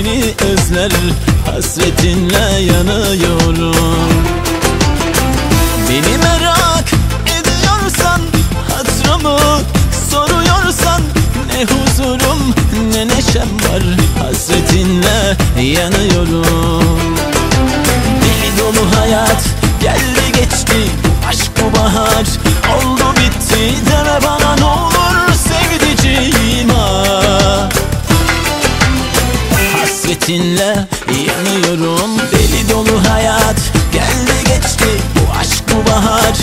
seni özler Hasretinle yanıyorum. Beni merak ediyorsan Hatırımı soruyorsan Ne huzurum ne neşem var Hasretinle yanıyorum. Deli dolu hayat geldi Hasretinle yanıyorum. Deli dolu hayat geldi geçti. Bu aşk bu bahar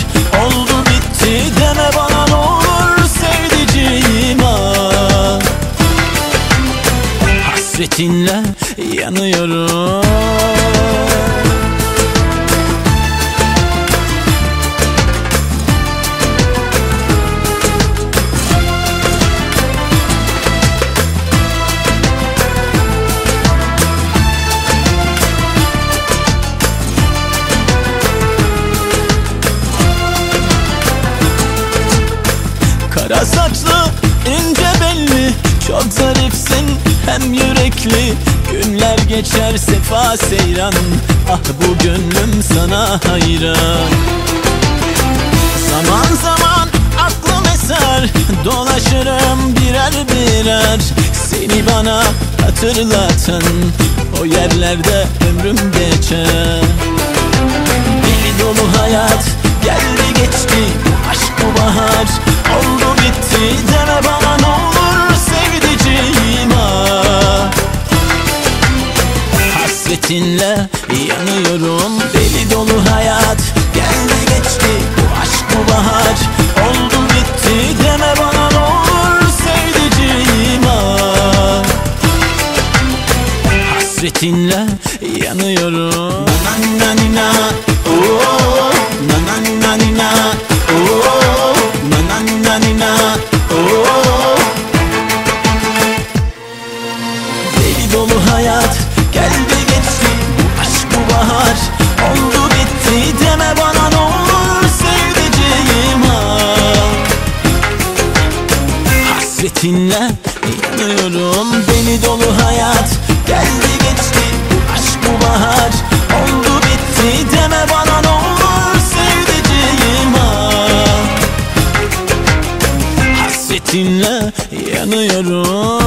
oldu bitti Deme bana ne olur sevdiceğim ha Hasretinle yanıyorum saçlı ince belli. Çok zarifsin hem yürekli. Günler geçer sefa seyran. Ah bu gönlüm sana hayran. Zaman zaman aklım eser Dolaşırım birer birer. Seni bana hatırlatan O yerlerde ömrüm geçer. Deli dolu hayat geldi Hasretinle yanıyorum. Deli dolu hayat. Geldi geçti Bu aşk bu bahar. Oldu bitti Deme bana ne olur sevdiceğim ha Hasretinle yanıyorum. Na na na na. Oh na na oh na. Na na na oh Deli dolu hayat Hasretinle yanıyorum Deli dolu hayat. Geldi geçti. Aşk bu bahar. Oldu bitti. Deme bana ne olur sevdiceğim ha. Hasretinle yanıyorum